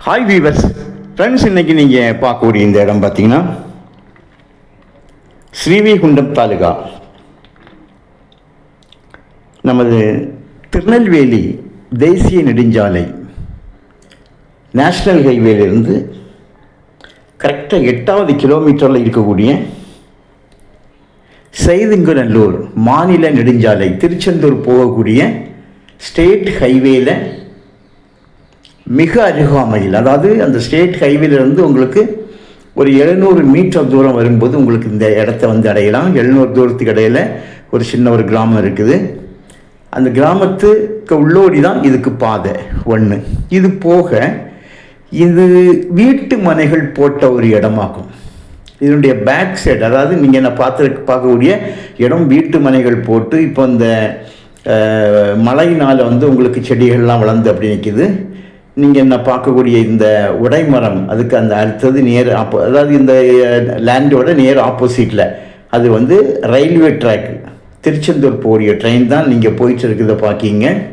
Hi viewers friends இன்னைக்கு நீங்கள் பார்க்கக்கூடிய இந்த இடம் பார்த்தீங்கன்னா ஸ்ரீவைகுண்டம் தாலுகா. நமது திருநெல்வேலி தேசிய நெடுஞ்சாலை நேஷ்னல் ஹைவேலிருந்து கரெக்டாக எட்டாவது கிலோமீட்டரில் இருக்கக்கூடிய செய்துங்கநல்லூர் மாநில நெடுஞ்சாலை திருச்செந்தூர் போகக்கூடிய ஸ்டேட் ஹைவேல மிக அருகாமையில் அதாவது அந்த ஸ்டேட் ஹைவேலேருந்து உங்களுக்கு ஒரு எழுநூறு மீட்டர் தூரம் வரும்போது உங்களுக்கு இந்த இடத்த வந்து அடையலாம். எழுநூறு தூரத்துக்கு இடையில் ஒரு சின்ன ஒரு கிராமம் இருக்குது. அந்த கிராமத்துக்கு உள்ளோடி தான் இதுக்கு பாதை. ஒன்று இது போக இது வீட்டு மனைகள் போட்ட ஒரு இடமாகும். இதனுடைய பேக் சைடு அதாவது நீங்கள் என்ன பார்த்து பார்க்கக்கூடிய இடம் வீட்டு மனைகள் போட்டு இப்போ இந்த மழையினால் வந்து உங்களுக்கு செடிகள்லாம் வளர்ந்து அப்படி நிற்கிது நீங்கள் என்ன பார்க்கக்கூடிய இந்த உடைமரம் அதுக்கு அந்த அடுத்தது நேர் ஆப்போ அதாவது இந்த லேண்டோட நேர் ஆப்போசிட்டில் அது வந்து ரயில்வே ட்ராக் திருச்செந்தூர் போகிற ட்ரெயின் தான் நீங்கள் போயிட்டு இருக்கிறத பார்க்கிங்க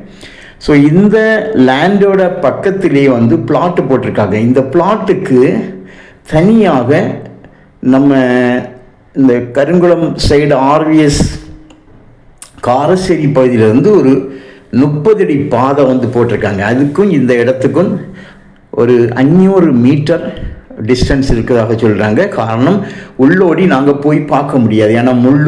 ஸோ இந்த லேண்டோட பக்கத்திலேயே வந்து பிளாட்டு போட்டிருக்காங்க. இந்த பிளாட்டுக்கு தனியாக நம்ம இந்த கருங்குளம் சைடு ஆர்விஎஸ் காரசேரி பகுதியிலேருந்து ஒரு முப்பது அடி பாதை வந்து போட்டிருக்காங்க. அதுக்கும் இந்த இடத்துக்கும் ஒரு அஞ்சூறு மீட்டர் டிஸ்டன்ஸ் இருக்கிறதாக சொல்கிறாங்க காரணம் உள்ளோடி நாங்கள் போய் பார்க்க முடியாது. ஏன்னா முள்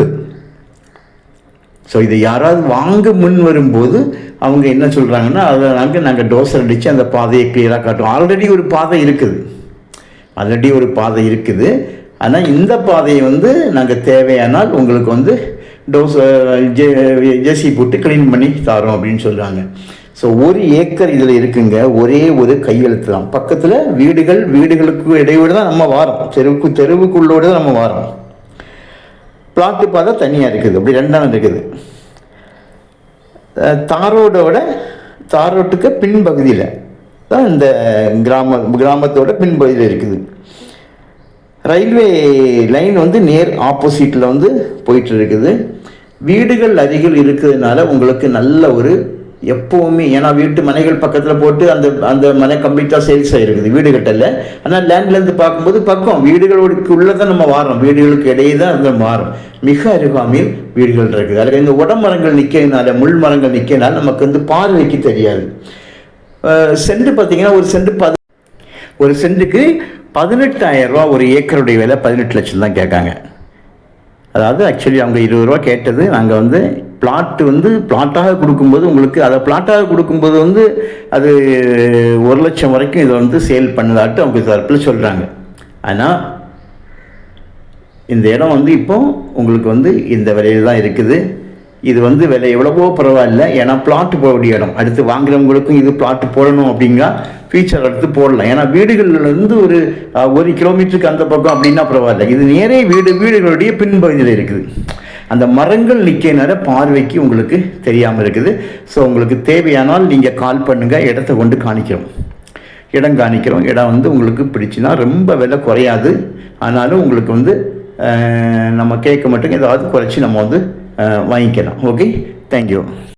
ஸோ இதை யாராவது வாங்க முன் வரும்போது அவங்க என்ன சொல்கிறாங்கன்னா அதை நாங்கள் நாங்கள் டோசர் அடித்து அந்த பாதையை கிளியராக காட்டுவோம் ஆல்ரெடி ஒரு பாதை இருக்குது. ஆல்ரெடி ஒரு பாதை இருக்குது. ஆனால் இந்த பாதையை வந்து நாங்கள் தேவையானால் உங்களுக்கு வந்து டோஸ் ஜே ஜேசி போட்டு க்ளீன் பண்ணி தரோம் அப்படின்னு சொல்கிறாங்க ஸோ ஒரு ஏக்கர் இதில் இருக்குங்க. ஒரே ஒரு கையெழுத்து தான். பக்கத்தில் வீடுகள் வீடுகளுக்கு இடையோடு தான் நம்ம வாரம். தெருவுக்கு தெருவுக்குள்ளோடு தான் நம்ம வாரம். பிளாட்டு பார்த்தா தனியாக இருக்குது. அப்படி ரெண்டாம் இருக்குது. தாரோடோட தாரோட்டுக்கு பின்பகுதியில் தான் இந்த கிராம கிராமத்தோட பின்பகுதியில் இருக்குது. ரயில்வே லைன் வந்து நேர் ஆப்போசிட்டில் வந்து போயிட்டு இருக்குது. வீடுகள் அருகில் இருக்கிறதுனால உங்களுக்கு நல்ல ஒரு எப்போவுமே ஏன்னா வீட்டு மனைகள் பக்கத்தில் போட்டு அந்த அந்த மனை கம்ப்ளீட்டாக சேல்ஸ் ஆகிருக்குது வீடு கட்டல. ஆனால் லேண்ட்லேருந்து பார்க்கும்போது பக்கம் வீடுகளுக்கு உள்ளே தான் நம்ம வாரோம் வீடுகளுக்கு இடையே தான் அந்த மாறும் மிக அருகாமையில் வீடுகள் இருக்குது. அதில் இந்த உடமரங்கள் நிற்கிறதுனால முள் மரங்கள் நிற்கிறதுனால நமக்கு வந்து பார்வைக்கு தெரியாது. அஹ் சென்ட் பார்த்தீங்கன்னா ஒரு சென்ட் பத ஒரு சென்ட்டுக்கு பதினெட்டாயிரம் ரூபா ஒரு ஏக்கருடைய விலை பதினெட்டு லட்சம் தான் கேட்காங்க. அதாவது ஆக்சுவலி அவங்க இருபது ரூபா கேட்டது நாங்கள் வந்து பிளாட் வந்து பிளாட்டாக கொடுக்கும்போது உங்களுக்கு அதை பிளாட்டாக கொடுக்கும்போது வந்து அது ஒரு லட்சம் வரைக்கும் இதை வந்து சேல் பண்ணதாட்டு அவங்க தரப்பில் சொல்கிறாங்க ஆனால் இந்த இடம் வந்து இப்போ உங்களுக்கு வந்து இந்த விலையில் தான் இருக்குது. இது வந்து விலை எவ்வளவோ பரவாயில்ல. ஏன்னா பிளாட் போடக்கூடிய இடம். அடுத்து வாங்குறவங்களுக்கும் இது பிளாட் போடணும் அப்படிங்கிறா ஃபியூச்சர் எடுத்து போடலாம். ஏன்னா வீடுகள்லேருந்து ஒரு ஒரு கிலோமீட்டருக்கு அந்த பக்கம் அப்படின்னா பரவாயில்ல. இது நேரே வீடு வீடுகளுடைய பின்பகுதியில் இருக்குது. அந்த மரங்கள் நிற்கிறனால பார்வைக்கு உங்களுக்கு தெரியாமல் இருக்குது. ஸோ உங்களுக்கு தேவையானால் நீங்கள் கால் பண்ணுங்கள் இடத்த கொண்டு காணிக்கிறோம். இடம் காணிக்கிறோம். இடம் வந்து உங்களுக்கு பிடிச்சுன்னா ரொம்ப விலை குறையாது. ஆனாலும் உங்களுக்கு வந்து நம்ம கேட்க மட்டும். ஏதாவது குறைச்சி நம்ம வந்து വാങ്ങിക്കണം. Okay thank